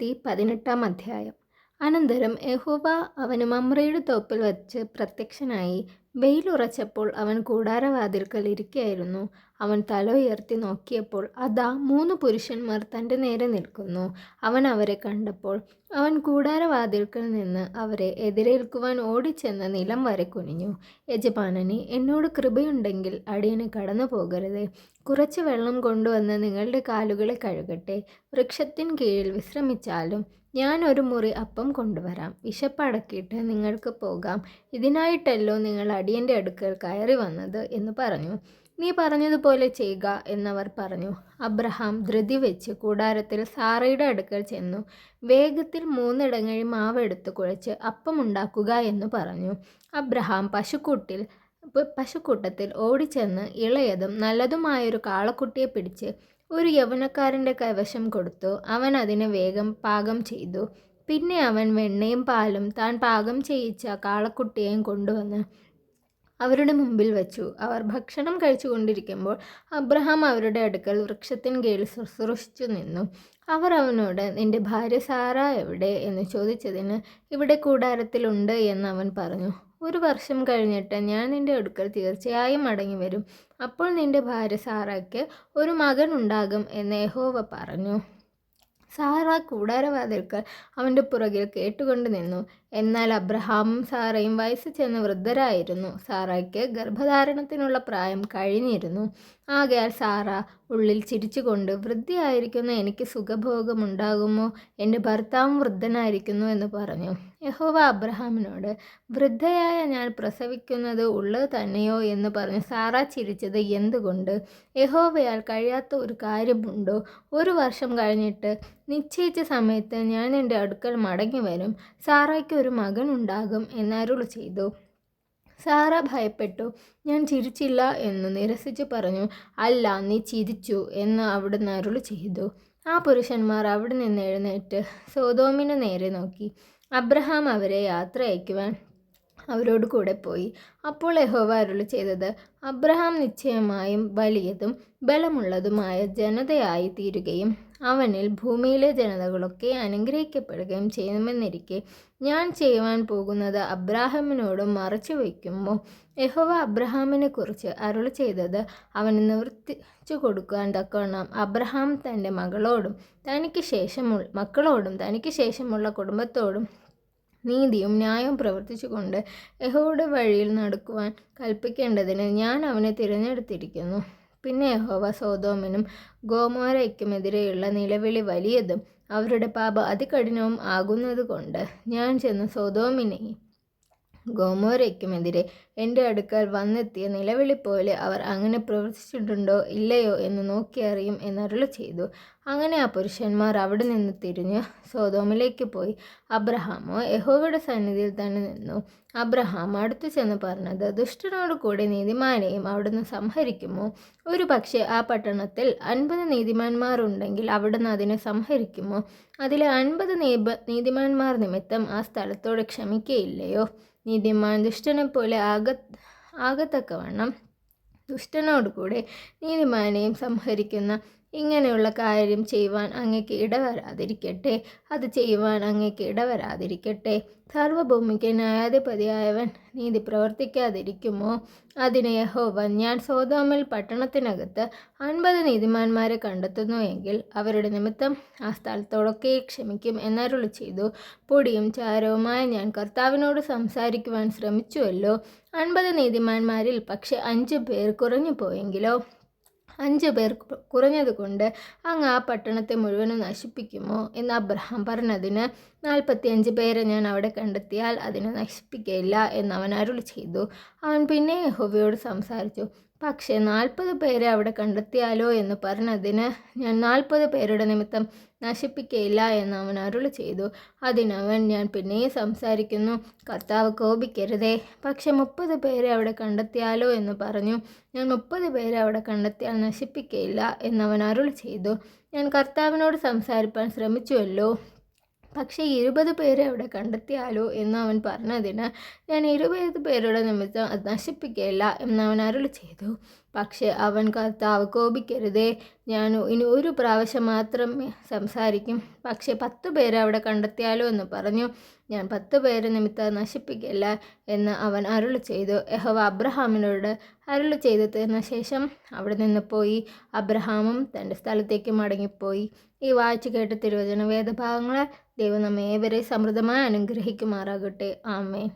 തി പതിനെട്ടാം അധ്യായം. അനന്തരം യഹോവ അവന് മമ്രയുടെ തോപ്പിൽ വച്ച് പ്രത്യക്ഷനായി വെയിലുറച്ചപ്പോൾ അവൻ കൂടാരവാതിൽക്കൽ ഇരിക്കുകയായിരുന്നു അവൻ തല ഉയർത്തി നോക്കിയപ്പോൾ അതാ മൂന്ന് പുരുഷന്മാർ തന്റെ നേരെ നിൽക്കുന്നു. അവൻ അവരെ കണ്ടപ്പോൾ അവൻ കൂടാരവാതിൽക്കൽ നിന്ന് അവരെ എതിരേൽക്കുവാൻ ഓടിച്ചെന്ന നിലം വരെ കുനിഞ്ഞു. യജമാനനെ എന്നോട് കൃപയുണ്ടെങ്കിൽ അടിയന് കടന്നു പോകരുത്. കുറച്ച് വെള്ളം കൊണ്ടുവന്ന് നിങ്ങളുടെ കാലുകളെ കഴുകട്ടെ. വൃക്ഷത്തിൻ കീഴിൽ വിശ്രമിച്ചാലും ഞാൻ ഒരു മുറി അപ്പം കൊണ്ടുവരാം. വിശപ്പടക്കിയിട്ട് നിങ്ങൾക്ക് പോകാം. ഇതിനായിട്ടല്ലോ നിങ്ങൾ അടിയന്റെ അടുക്കൽ കയറി വന്നത് എന്ന് പറഞ്ഞു. നീ പറഞ്ഞതുപോലെ ചെയ്യുക എന്നവർ പറഞ്ഞു. അബ്രഹാം ധൃതി വെച്ച് കൂടാരത്തിൽ സാറയുടെ അടുക്കൽ ചെന്നു. വേഗത്തിൽ മൂന്നിടങ്ങഴി മാവെടുത്ത് കുഴച്ച് അപ്പമുണ്ടാക്കുക എന്ന് പറഞ്ഞു. അബ്രഹാം പശുക്കൂട്ടിൽ പശുക്കൂട്ടത്തിൽ ഓടിച്ചെന്ന് ഇളയതും നല്ലതുമായൊരു കാളക്കുട്ടിയെ പിടിച്ച് ഒരു യൗവനക്കാരന്റെ കൈവശം കൊടുത്തു. അവൻ അതിനെ വേഗം പാകം ചെയ്തു. പിന്നെ അവൻ വെണ്ണയും പാലും താൻ പാകം ചെയ്യിച്ച കാളക്കുട്ടിയെയും കൊണ്ടുവന്ന് അവരുടെ മുമ്പിൽ വച്ചു. അവർ ഭക്ഷണം കഴിച്ചുകൊണ്ടിരിക്കുമ്പോൾ അബ്രഹാം അവരുടെ അടുക്കൽ വൃക്ഷത്തിൻ കീഴിൽ ശുശ്രൂഷിച്ചു നിന്നു. അവർ അവനോട് നിന്റെ ഭാര്യ സാറ എവിടെ? എന്ന് ചോദിച്ചതിന് ഇവിടെ കൂടാരത്തിലുണ്ട് എന്ന് അവൻ പറഞ്ഞു. ഒരു വർഷം കഴിഞ്ഞിട്ട് ഞാൻ നിന്റെ അടുക്കൽ തീർച്ചയായും മടങ്ങി വരും. അപ്പോൾ നിന്റെ ഭാര്യ സാറയ്ക്ക് ഒരു മകൻ ഉണ്ടാകും എന്ന് യഹോവ പറഞ്ഞു. സാറ കൂടാരവാതിൽക്കൽ അവന്റെ പുറകിൽ കേട്ടുകൊണ്ട് നിന്നു. എന്നാൽ അബ്രഹാമും സാറയും വയസ്സ് ചെന്ന് വൃദ്ധരായിരുന്നു. സാറയ്ക്ക് ഗർഭധാരണത്തിനുള്ള പ്രായം കഴിഞ്ഞിരുന്നു. ആകയാൽ സാറ ഉള്ളിൽ ചിരിച്ചുകൊണ്ട് വൃദ്ധയായിരിക്കുന്ന എനിക്ക് സുഖഭോഗമുണ്ടാകുമോ? എന്റെ ഭർത്താവും വൃദ്ധനായിരിക്കുന്നു എന്ന് പറഞ്ഞു. യഹോവ അബ്രഹാമിനോട് വൃദ്ധയായ ഞാൻ പ്രസവിക്കുന്നത് ഉള്ളത് തന്നെയോ? എന്ന് പറഞ്ഞ്. സാറ ചിരിച്ചത് എന്തുകൊണ്ട്? യഹോവയാൽ കഴിയാത്ത ഒരു കാര്യമുണ്ടോ? ഒരു വർഷം കഴിഞ്ഞിട്ട് നിശ്ചയിച്ച സമയത്ത് ഞാൻ എന്റെ അടുക്കൽ മടങ്ങി വരും സാറയ്ക്ക് ഒരു മകൻ ഉണ്ടാകും എന്നരുൾ ചെയ്തു. സാറ ഭയപ്പെട്ടു. ഞാൻ ചിരിച്ചില്ല എന്ന് നിരസിച്ച് പറഞ്ഞു. അല്ല നീ ചിരിച്ചു എന്ന് അവിടുന്ന് അരുൾ ചെയ്തു. ആ പുരുഷന്മാർ അവിടെ നിന്ന് എഴുന്നേറ്റ് സോതോമിന് നേരെ നോക്കി. അബ്രഹാം അവരെ യാത്ര അയക്കുവാൻ അവരോട് കൂടെ പോയി. അപ്പോൾ യഹോവ അരുൾ ചെയ്തത് അബ്രഹാം നിശ്ചയമായും വലിയതും ബലമുള്ളതുമായ ജനതയായി തീരുകയും അവനിൽ ഭൂമിയിലെ ജനതകളൊക്കെ അനുഗ്രഹിക്കപ്പെടുകയും ചെയ്യുമെന്നിരിക്കെ ഞാൻ ചെയ്യുവാൻ പോകുന്നത് അബ്രാഹമിനോട് മറച്ചു വയ്ക്കുമ്പോൾ യഹോവ അബ്രഹാമിനെ കുറിച്ച് അരുൾ ചെയ്തത് അവന് നിവർത്തിച്ചു കൊടുക്കാൻ തക്കവണ്ണം. അബ്രഹാം തന്റെ മകളോടും തനിക്ക് ശേഷമുള്ള മക്കളോടും തനിക്ക് ശേഷമുള്ള കുടുംബത്തോടും നീതിയും ന്യായവും പ്രവർത്തിച്ചുകൊണ്ട് യഹോയുടെ വഴിയിൽ നടക്കുവാൻ കൽപ്പിക്കേണ്ടതിന് ഞാൻ അവനെ തിരഞ്ഞെടുത്തിരിക്കുന്നു. പിന്നെ യഹോവ സോതോമിനും ഗോമോരയ്ക്കുമെതിരെയുള്ള നിലവിളി വലിയതും അവരുടെ പാപ അതികഠിനവും ആകുന്നതുകൊണ്ട് ഞാൻ ചെന്ന് സോതോമിനെയും ഗോമോരയ്ക്കുമെതിരെ എന്റെ അടുക്കൽ വന്നെത്തിയ നിലവിളി പോലെ അവർ അങ്ങനെ പ്രവർത്തിച്ചിട്ടുണ്ടോ ഇല്ലയോ എന്ന് നോക്കിയറിയും എന്നരുള ചെയ്തു. അങ്ങനെ ആ പുരുഷന്മാർ അവിടെ നിന്ന് തിരിഞ്ഞ് സോതോമിലേക്ക് പോയി. അബ്രഹാമോ യഹോവയുടെ സന്നിധിയിൽ തന്നെ നിന്നു. അബ്രഹാം അടുത്തു ചെന്ന് പറഞ്ഞത് ദുഷ്ടനോട് കൂടെ നീതിമാനെയും അവിടുന്ന് സംഹരിക്കുമോ? ഒരു പക്ഷേ ആ പട്ടണത്തിൽ അൻപത് നീതിമാന്മാരുണ്ടെങ്കിൽ അവിടുന്ന് അതിനെ സംഹരിക്കുമോ? അതിലെ അൻപത് നീപ നീതിമാന്മാർ നിമിത്തം ആ സ്ഥലത്തോട് ക്ഷമിക്കയില്ലയോ? നീതിമാൻ ദുഷ്ടനെ പോലെ ആക ആകത്തക്കവണ്ണം ദുഷ്ടനോട് കൂടെ നീതിമാനെയും സംഹരിക്കുന്ന ഇങ്ങനെയുള്ള കാര്യം ചെയ്യുവാൻ അങ്ങയ്ക്ക് ഇടവരാതിരിക്കട്ടെ. അത് ചെയ്യുവാൻ അങ്ങയ്ക്ക് ഇടവരാതിരിക്കട്ടെ. സർവഭൂമിക്ക് ന്യായാധിപതിയായവൻ നീതി പ്രവർത്തിക്കാതിരിക്കുമോ? അതിന് യഹോവൻ ഞാൻ സോതോമിൽ പട്ടണത്തിനകത്ത് അൻപത് നീതിമാന്മാരെ കണ്ടെത്തുന്നു എങ്കിൽ അവരുടെ നിമിത്തം ആ സ്ഥലത്തോടൊക്കെ ക്ഷമിക്കും എന്നരുളി ചെയ്തു. പൊടിയും ചാരവുമായി ഞാൻ കർത്താവിനോട് സംസാരിക്കുവാൻ ശ്രമിച്ചുവല്ലോ. അൻപത് നീതിമാന്മാരിൽ പക്ഷെ അഞ്ച് പേർ കുറഞ്ഞു പോയെങ്കിലോ അഞ്ച് പേർ കുറഞ്ഞതുകൊണ്ട് അങ്ങ് ആ പട്ടണത്തെ മുഴുവനും നശിപ്പിക്കുമോ എന്ന് അബ്രഹാം പറഞ്ഞതിന് നാൽപ്പത്തിയഞ്ച് പേരെ ഞാൻ അവിടെ കണ്ടെത്തിയാൽ അതിനെ നശിപ്പിക്കയില്ല എന്ന് അവൻ അരുൾ ചെയ്തു. അവൻ പിന്നെ യഹോവയോട് സംസാരിച്ചു പക്ഷേ നാൽപ്പത് പേരെ അവിടെ കണ്ടെത്തിയാലോ എന്ന് പറഞ്ഞതിന് ഞാൻ നാൽപ്പത് പേരുടെ നിമിത്തം നശിപ്പിക്കയില്ല എന്ന് അവൻ അരുൾ ചെയ്തു. അതിനവൻ ഞാൻ പിന്നെയും സംസാരിക്കുന്നു കർത്താവ് കോപിക്കരുതേ പക്ഷെ മുപ്പത് പേരെ അവിടെ കണ്ടെത്തിയാലോ എന്ന് പറഞ്ഞു. ഞാൻ മുപ്പത് പേരെ അവിടെ കണ്ടെത്തിയാൽ നശിപ്പിക്കയില്ല എന്നവൻ അരുൾ ചെയ്തു. ഞാൻ കർത്താവിനോട് സംസാരിപ്പാൻ ശ്രമിച്ചുവല്ലോ പക്ഷേ ഇരുപത് പേരെ അവിടെ കണ്ടെത്തിയാലോ എന്ന് അവൻ പറഞ്ഞതിന് ഞാൻ ഇരുപത് പേരുടെ നിമിത്തം അത് നശിപ്പിക്കുകയില്ല എന്ന് അവൻ അരുൾ ചെയ്തു. പക്ഷേ അവൻ കർത്താവ് കോപിക്കരുതേ. ഞാൻ ഇനി ഒരു പ്രാവശ്യം മാത്രമേ സംസാരിക്കും. പക്ഷേ പത്ത് പേരെ അവിടെ കണ്ടെത്തിയാലോ എന്ന് പറഞ്ഞു. ഞാൻ പത്ത് പേരെ നിമിത്തം നശിപ്പിക്കില്ല എന്ന് അവൻ അരുൾ ചെയ്തു. യഹോവ അബ്രഹാമിനോട് അരുൾ ചെയ്തു തീർന്ന ശേഷം അവിടെ നിന്ന് പോയി. അബ്രഹാമും തന്റെ സ്ഥലത്തേക്ക് മടങ്ങിപ്പോയി. ഈ വായിച്ചു കേട്ട തിരുവചന വേദഭാഗങ്ങളെ ദൈവം നമ്മെ ഏവരെ സമൃദ്ധമായി അനുഗ്രഹിക്കുമാറാകട്ടെ. ആമേ